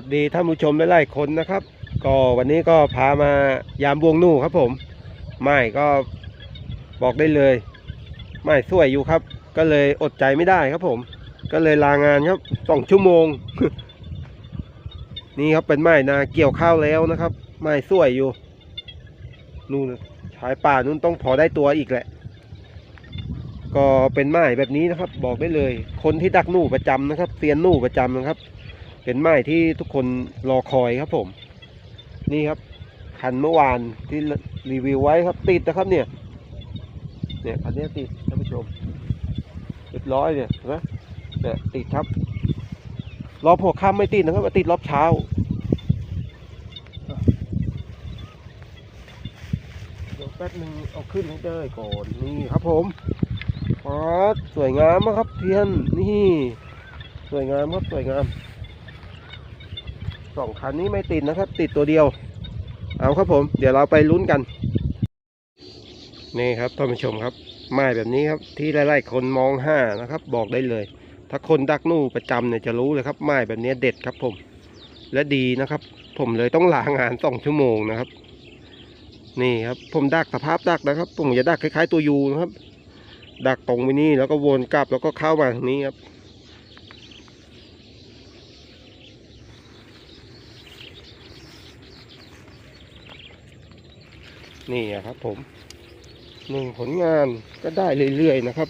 สวัสดีท่านผู้ชมหลายๆคนนะครับ ก็วันนี้ก็พามายามบวงนู่ครับผมไม่ก็บอกได้เลย ไม่สวยอยู่ครับ ก็เลยอดใจไม่ได้ครับผม ก็เลยลางานครับสองชั่วโมง นี่ครับเป็นไม้นาเกี่ยวข้าวแล้วนะครับ ไม้สวยอยู่นู่นชายป่านู่นต้องพอได้ตัวอีกแหละ ก็เป็นไม้แบบนี้นะครับ บอกได้เลย คนที่ดักหนูประจำนะครับเซียนหนูประจำนะครับ เป็นไม้ที่ทุกคนรอคอยครับผม นี่ครับคันเมื่อวานที่รีวิวไว้ครับติดนะครับเนี่ย เนี่ยคันนี้ติดท่านผู้ชมเรียบร้อยเนี่ยเห็นไหมเนี่ยติดครับ รอบหัวค่ำไม่ติดนะครับติดรอบเช้าเดี๋ยวแป๊บนึงเอาขึ้นให้ได้ก่อนนี่ครับผมอ๋อสวยงามมากครับเทียนนี่ สวยงามครับสวยงาม สองคันนี้ไม่ติดนะครับ ติดตัวเดียว เอาครับผม เดี๋ยวเราไปลุ้นกัน นี่ครับท่านผู้ชมครับไม้แบบนี้ครับที่หลายๆคนมองห้านะครับ บอกได้เลย ถ้าคนดักนู่ประจำเนี่ยจะรู้เลยครับไม้แบบนี้เด็ดครับผม และดีนะครับ ผมเลยต้องลางานสองชั่วโมงนะครับ นี่ครับผมดักสภาพดักนะครับผมจะดักคล้ายๆตัวยูนะครับดักตรงไปนี่แล้วก็วนกลับแล้วก็เข้ามาทางนี้ครับ นี่ครับผมหนึ่งผลงานก็ได้เรื่อยๆนะครับ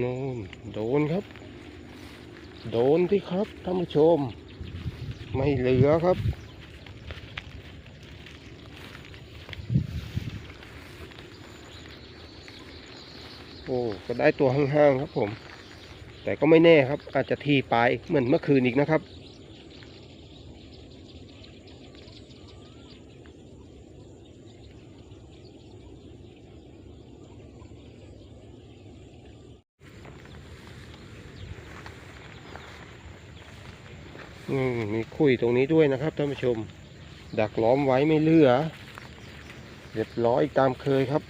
นู่นโดนครับ โดนที่ครับท่านผู้ชม ไม่เหลือครับ โอ้ก็ได้ตัวห้างๆครับผม แต่ก็ไม่แน่ครับ อาจจะทีปลายเหมือนเมื่อคืนอีกนะครับ อืมมีคุยตรงนี้ด้วยนะครับท่านผู้ชม ดักล้อมไว้ไม่เหลือเรียบร้อยตามเคยครับ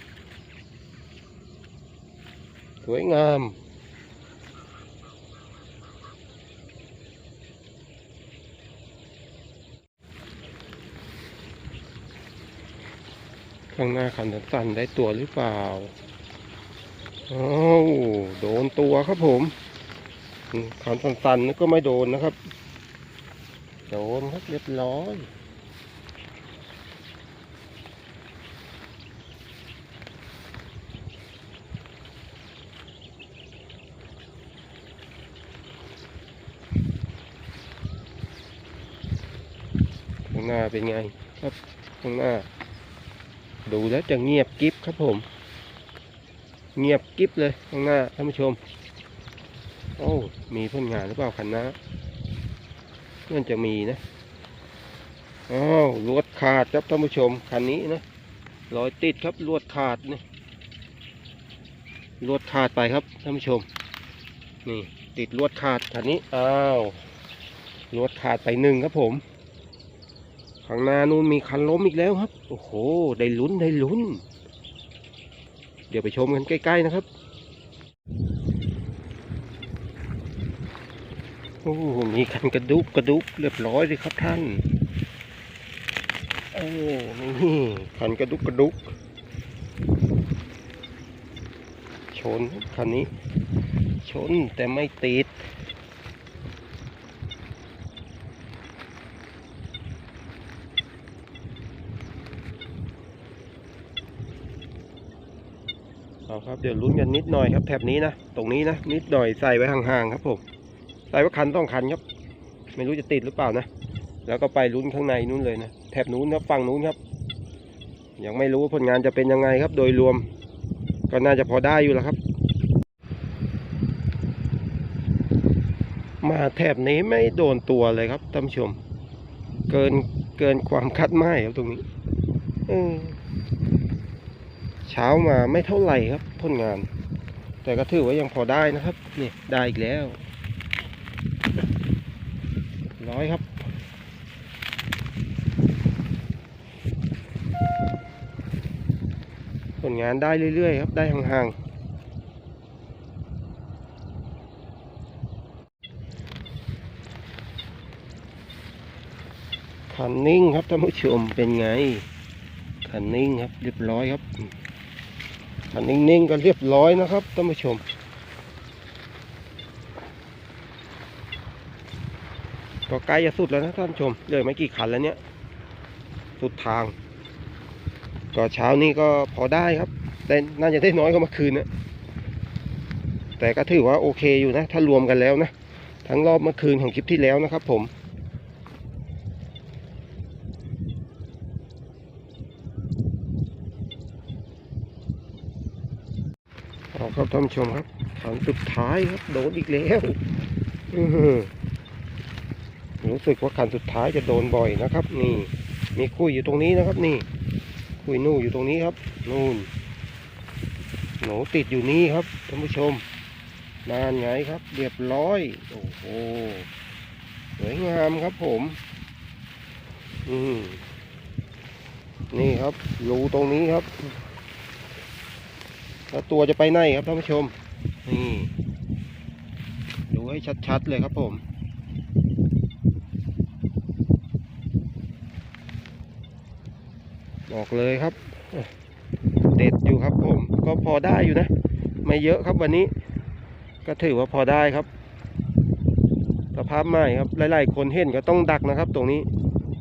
สวยงามข้างหน้าคันสั้นได้ตัวหรือเปล่าโอ้โดนตัวครับผมอืมคันสั้นๆก็ไม่โดนนะครับ โดนครับเรียบร้อยข้างหน้าเป็นไงครับข้างหน้า ดูแล้วจะเงียบกิ๊บครับผม เงียบกิ๊บเลยข้างหน้าท่านผู้ชม โอ้ มีผลงานหรือเปล่าคันนะ น่าจะมีนะอ้าวลวดขาดครับท่านผู้ชมคันนี้นะรอยติดครับลวดขาดนี่ลวดขาดไปครับท่านผู้ชม นี่ติดลวดขาดคันนี้อ้าวลวดขาดไปหนึ่งครับผมข้างหน้านู้นมีคันล้มอีกแล้วครับ โอ้โห ได้ลุ้นได้ลุ้น เดี๋ยวไปชมกันใกล้ ๆ นะครับ โอ้มีคันกระดุกกระดุกเรียบร้อยเลยครับท่าน โอ้นี่คันกระดุกกระดุก ชนคันนี้ ชนแต่ไม่ติดเอาครับเดี๋ยวลุ้นกันนิดหน่อยครับแถบนี้นะ ตรงนี้นะ นิดหน่อยใส่ไว้ห่างๆครับผม ใส่ไว้คันต้องคันครับ ไม่รู้จะติดหรือเปล่านะ แล้วก็ไปลุ้นข้างในนู้นเลยนะ แถบนู้นครับฝั่งนู้นครับ ยังไม่รู้ว่าผลงานจะเป็นยังไงครับ โดยรวม ก็น่าจะพอได้อยู่แล้วครับ มาแถบนี้ไม่โดนตัวเลยครับท่านผู้ชม เกินเกินความคาดหมายครับตรงนี้เออเช้ามาไม่เท่าไหร่ครับผลงาน แต่ก็ถือว่ายังพอได้นะครับ นี่ได้อีกแล้ว ร้อยครับ ผลงานได้เรื่อยๆครับ ได้ห่างๆคันนิ่งครับท่านผู้ชมเป็นไงคันนิ่งครับเรียบร้อยครับคันนิ่งๆก็เรียบร้อยนะครับท่านผู้ชม ก็ใกล้จะสุดแล้วนะท่านชมเหลือไม่กี่คันแล้วเนี่ย สุดทาง ก็เช้านี้ก็พอได้ครับ แต่น่าจะได้น้อยกว่าเมื่อคืนนะแต่ก็ถือว่าโอเคอยู่นะ ถ้ารวมกันแล้วนะ ทั้งรอบเมื่อคืนของคลิปที่แล้วนะครับผมเอาครับท่านผู้ชมครับขันสุดท้ายครับ โดนอีกแล้วอือ รู้สึกว่าคันสุดท้ายจะโดนบ่อยนะครับ นี่ มีคุยอยู่ตรงนี้นะครับ นี่ คุยนู่อยู่ตรงนี้ครับ นู่นหนูติดอยู่นี่ครับท่านผู้ชม นานไงครับ เรียบร้อย โอ้โหสวยงามครับผม อืมนี่ครับรูตรงนี้ครับ แล้วตัวจะไปไหนครับท่านผู้ชม นี่ ดูให้ชัดๆเลยครับผม บอกเลยครับ เด็ดอยู่ครับผม ก็พอได้อยู่นะ ไม่เยอะครับวันนี้ ก็ถือว่าพอได้ครับ สภาพใหม่ครับ หลายๆ คนเห็นก็ต้องดักนะครับ ตรงนี้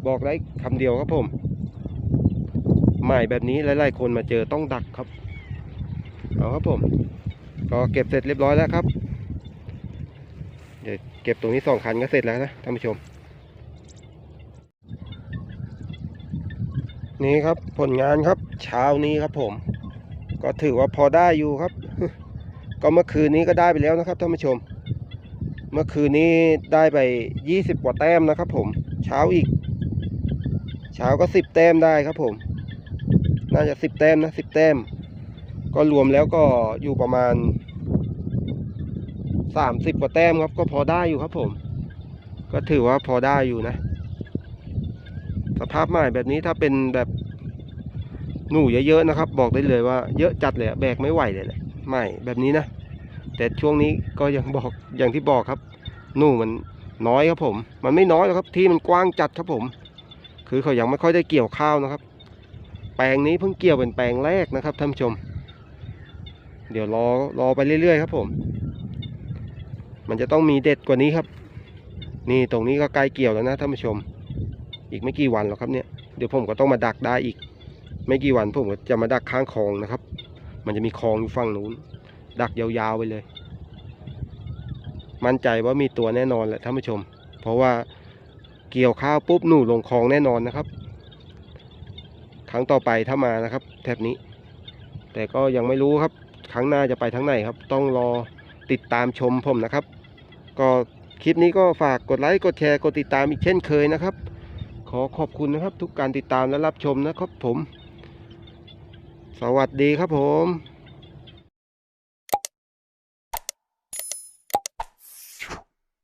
บอกได้คำเดียวครับผม ใหม่แบบนี้หลาย ๆ คนมาเจอต้องดักครับ เอาครับผม ก็เก็บเสร็จเรียบร้อยแล้วครับ เดี๋ยวเก็บตรงนี้สองคันก็เสร็จแล้วนะท่านผู้ชม นี่ครับผลงานครับ เช้านี้ครับผม ก็ถือว่าพอได้อยู่ครับ ก็เมื่อคืนนี้ก็ได้ไปแล้วนะครับท่านผู้ชม เมื่อคืนนี้ได้ไปยี่สิบกว่าแต้มนะครับ ผม เช้าอีก เช้าก็สิบแต้มได้ครับผม น่าจะสิบแต้มนะสิบแต้ม ก็รวมแล้วก็อยู่ประมาณสามสิบกว่าแต้มครับ ก็พอได้อยู่ครับผม ก็ถือว่าพอได้อยู่นะ สภาพใหม่แบบนี้ถ้าเป็นแบบหนูเยอะๆนะครับ บอกได้เลยว่าเยอะจัดเลยแบกไม่ไหวเลยแหละใหม่แบบนี้นะแต่ช่วงนี้ก็ยังบอกอย่างที่บอกครับ หนูมันน้อยครับผม มันไม่น้อยหรอกครับ ที่มันกว้างจัดครับผม คือเขายังไม่ค่อยได้เกี่ยวข้าวนะครับ แปลงนี้เพิ่งเกี่ยวเป็นแปลงแรกนะครับท่านผู้ชม เดี๋ยวรอรอไปเรื่อยๆ ครับผม มันจะต้องมีเด็ดกว่านี้ครับ นี่ตรงนี้ก็ใกล้เกี่ยวแล้วนะท่านผู้ชม อีกไม่กี่วันหรอกครับเนี่ยเดี๋ยวผมก็ต้องมาดักได้อีก ไม่กี่วันผมก็จะมาดักข้างคลองนะครับ มันจะมีคลองอยู่ฝั่งนู้น ดักยาวๆไปเลย มั่นใจว่ามีตัวแน่นอนแหละท่านผู้ชม เพราะว่าเกี่ยวข้าวปุ๊บหนูลงคลองแน่นอนนะครับ ครั้งต่อไปถ้ามานะครับแถบนี้ แต่ก็ยังไม่รู้ครับ ครั้งหน้าจะไปทางไหนครับ ต้องรอติดตามชมผมนะครับ ก็คลิปนี้ก็ฝากกดไลค์กดแชร์กดติดตามอีกเช่นเคยนะครับ ขอขอบคุณนะครับ ทุกการติดตามและรับชมนะครับผม สวัสดีครับผม